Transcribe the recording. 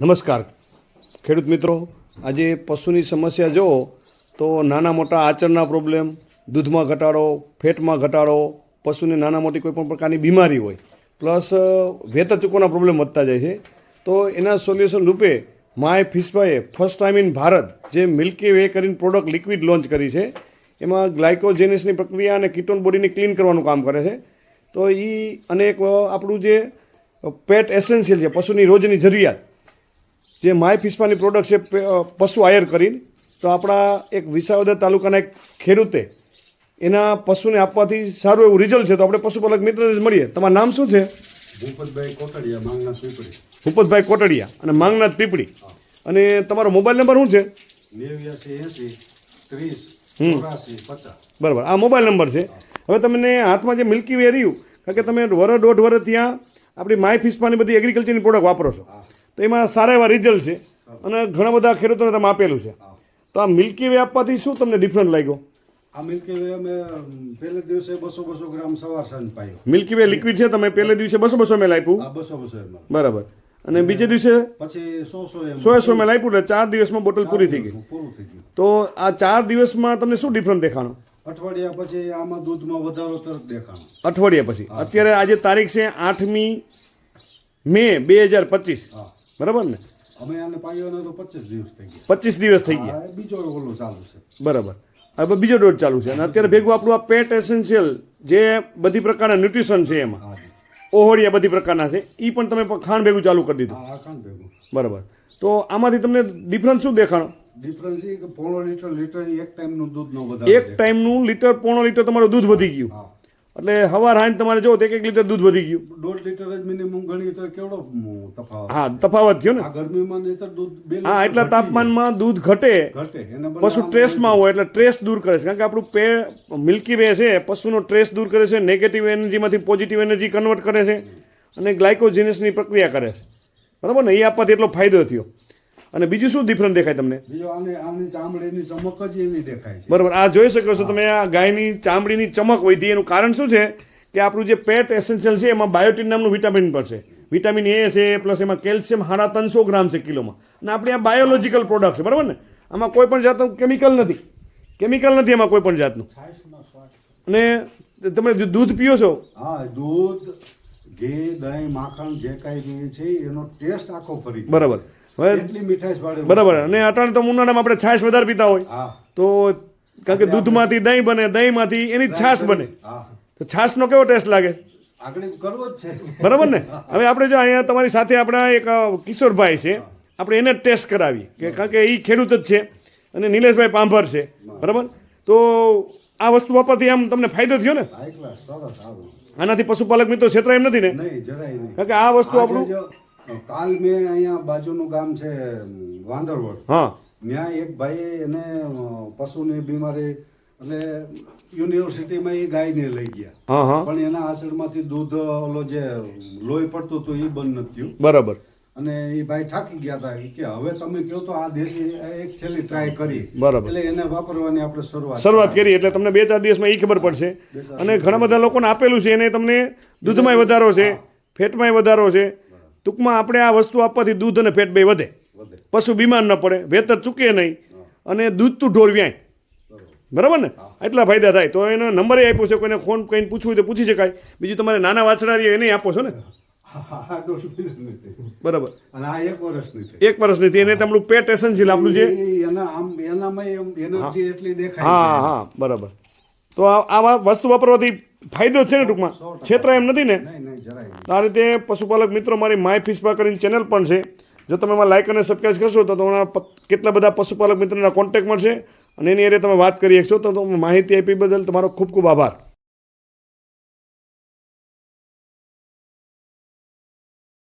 નમસ્કાર. ખેડૂત મિત્રો, આજે પશુની સમસ્યા જુઓ તો નાના મોટા આચરના પ્રોબ્લેમ દૂધમાં ઘટાડો, ફેટમાં ઘટાડો, પશુને નાના મોટી કોઈ પણ પ્રકારની બીમારી હોય, પ્લસ વેતર ચૂકવાના પ્રોબ્લેમ વધતા જાય છે. તો એના સોલ્યુશન રૂપે માય ફિશભાઈએ ફર્સ્ટ ટાઈમ ઇન ભારત જે મિલ્કી વે કરીને પ્રોડક્ટ લિક્વિડ લોન્ચ કરી છે, એમાં ગ્લાયકોજેનિસની પ્રક્રિયા અને કિટોન બોડીને ક્લીન કરવાનું કામ કરે છે. તો એ અને આપણું જે પેટ એસેન્શિયલ છે, પશુની રોજની જરૂરિયાત જે માય ફિશપાની પ્રોડક્ટ છે પશુ આયર કરીને તો આપણા એક વિસાવદર તાલુકાના એક ખેડૂતે એના પશુને આપવાથી સારું એવું રિઝલ્ટ છે તો આપણે પશુપાલક મિત્રને જ મળીએ. તમારું નામ શું છે? ભૂપતભાઈ કોટડિયા ભૂપતભાઈ કોટડિયા અને માંગનાથ પીપળી. અને તમારો મોબાઈલ નંબર શું છે? બરાબર. આ મોબાઈલ નંબર છે. હવે તમને હાથમાં જે મિલ્કી વે રહ્યું કારણ કે તમે વર દોઢ વર ત્યાં આપણી માય ફિસ્પાની બધી એગ્રીકલ્ચરની પ્રોડક્ટ વાપરો છો. તો એમાં સારા એવા રિઝલ્ટ છે. અને ઘણા બધા ખેડૂતોને તમે આપેલું છે. તો આ મિલ્કી વે આપવાથી શું તમને ડિફરન્ટ લાગ્યો? આ મિલ્કી વે અમે પહેલે દિવસે બસો બસો ગ્રામ સવાર સાંજ પાયો. મિલ્કી વે લિક્વિડ છે તમે પહેલે દિવસે બસો બસો મેલ આપ્યું? બસો બસો બરાબર. અને બીજે દિવસે? પછી સો સો સો મેલ આપ્યું એટલે ચાર દિવસમાં બોટલ પૂરી થઈ ગઈ. તો આ ચાર દિવસમાં તમને શું ડિફરન્ટ દેખાણો? અઠવાડિયા પછી આમાં દૂધમાં વધારો તરત દેખાણો. અઠવાડિયા પછી. અત્યારે આજે તારીખ છે આઠમી મે બે હજાર પચીસ. બરાબર ને? અમે આને પાયો તો પચીસ દિવસ થઈ ગયા. પચીસ દિવસ થઈ ગયા. બીજો ઓલો ચાલુ છે. બરાબર. હવે બીજો ડોઝ ચાલુ છે. અને અત્યારે ભેગું આપણું આ પેટ એસેન્શિયલ જે બધી પ્રકારના ન્યુટ્રિશન છે એમાં. ઓહોળિયા બધી પ્રકારના છે. એ પણ તમે ખાણ ભેગું ચાલુ કરી દીધું. બરાબર. તો આમાંથી તમને ડિફરન્સ શું દેખાણો? ડિફરન્સ પોણો લીટર લીટર એક ટાઈમનું દૂધનો એક ટાઈમનું લીટર પોણો લીટર તમારું દૂધ વધી ગયું. એટલે હવાર હાંજ તમારે જો તો એક એક લીટર દૂધ વધી ગયું. દોઢ લીટર જ મિનિમમ ગણીએ તો કેવડો તફાવત? હા તફાવત થયો ને. ગરમીમાં નહીતર દૂધ હા એટલા તાપમાનમાં દૂધ ઘટે. ઘટે પશુ ટ્રેસમાં હોય. એટલે ટ્રેસ દૂર કરે છે. કારણ કે આપણું પે મિલ્કી વે છે પશુનો ટ્રેસ દૂર કરે છે નેગેટિવ એનર્જીમાંથી પોઝિટિવ એનર્જી કન્વર્ટ કરે છે અને ગ્લાયકોજિનસની પ્રક્રિયા કરે છે. બરાબર ને? એ આપવાથી એટલો ફાયદો થયો. અને બીજું શું ડિફરન્ટ દેખાય તમને? આની આની ચામડીની ચમક જ એવી દેખાય છે. બરાબર આ જોઈ શકો છો તમે આ ગાયની ચામડીની ચમક વધી એનું કારણ શું છે? કે આપણું જે પેટ એસેન્શિયલ છે એમાં બાયોટિન નામનું વિટામિન પણ છે. વિટામિન એ છે પ્લસ એમાં કેલ્શિયમ સાડા ત્રણસો ગ્રામ છે કિલોમાં. અને આપણી આ બાયોલોજિકલ પ્રોડક્ટ છે બરાબર ને? આમાં કોઈ પણ જાતનું કેમિકલ નથી. કેમિકલ નથી એમાં કોઈ પણ જાતનું. અને તમે જે દૂધ પીઓ છો? હા દૂધ ઘી દહીં માખણ જે કાંઈ છે એનો ટેસ્ટ આખો ફરી બરાબર. બરાબર. અને અટાણે તો ઉનાળામાં આપણે છાશ વધારે પીતા હોય. તો કારણ કે દૂધમાંથી દહીં બને દહીંમાંથી એની છાશ બને. તો છાશનો કેવો ટેસ્ટ લાગે? બરાબર ને? હવે આપણે જો અહીંયા તમારી સાથે આપણા એક કિશોરભાઈ છે. આપણે એને ટેસ્ટ કરાવી કે કારણ કે એ ખેડૂત જ છે. અને નિલેશભાઈ પાંભર છે. બરાબર? તો આ વસ્તુ વાપરથી આમ તમને ફાયદો થયો ને? આનાથી પશુપાલક મિત્રો ક્ષેત્ર એમ નથી ને? કારણ કે આ વસ્તુ આપણું કાલ મેં અહીંયા બાજુનું ગામ છે વાંદરવડ. હા. ત્યાં એક ભાઈ એને પશુની બીમારી એટલે યુનિવર્સિટીમાં એ ગાયને લઈ ગયા. પણ એના આચળમાંથી દૂધ ઓલો જે લોહી પડતું હતું એ બંધ નથી થયું. બરાબર. અને એ ભાઈ થાકી ગયા હતા. કે હવે તમે કહો તો આ દેશી એક છેલ્લી ટ્રાય કરી. બરાબર. એટલે એને વાપરવાની આપણે શરૂઆત શરૂઆત કરી. એટલે તમને બે ચાર દિવસમાં એ ખબર પડશે. અને ઘણા બધા લોકોને આપેલું છે એને તમને દૂધમાંય વધારો છે ફેટમાંય વધારો છે. ટૂંકમાં આપણે આ વસ્તુ આપવાથી દૂધ અને ફેટ બે વધે. પશુ બીમાર ન પડે વેતર ચૂકે નહીં અને દૂધ તું ઢોર વ્યાય. બરાબર ને? એટલા ફાયદા થાય. તો એનો નંબર આપ્યો છે કોઈને ફોન કહીને પૂછવું હોય તો પૂછી શકાય. બીજું તમારે નાના વાછડા રહીએ એને આપો છો ને. બરાબર. અને આ એક વર્ષની છે. એક વર્ષની હતી. એને તમારું પેટ એસેન્શિયલ આપણું છે એના આમ એનામાં એનર્જી એટલી દેખાય હા હા બરાબર. તો આ આવા વસ્તુ વાપરવાથી ફાયદો છે ને ટૂંકમાં? ક્ષેત્ર એમ નથી ને? આ રીતે પશુપાલક મિત્રો મારી માય ફિસ્પા કરીને ચેનલ પણ છે. જો તમે એમાં લાઇક અને સબસ્ક્રાઈબ કરશો તો તમારા કેટલા બધા પશુપાલક મિત્રોના કોન્ટેક્ટ મળશે. અને એની અરે તમે વાત કરી શકશો તો તો માહિતી આપી બદલ તમારો ખૂબ ખૂબ આભાર.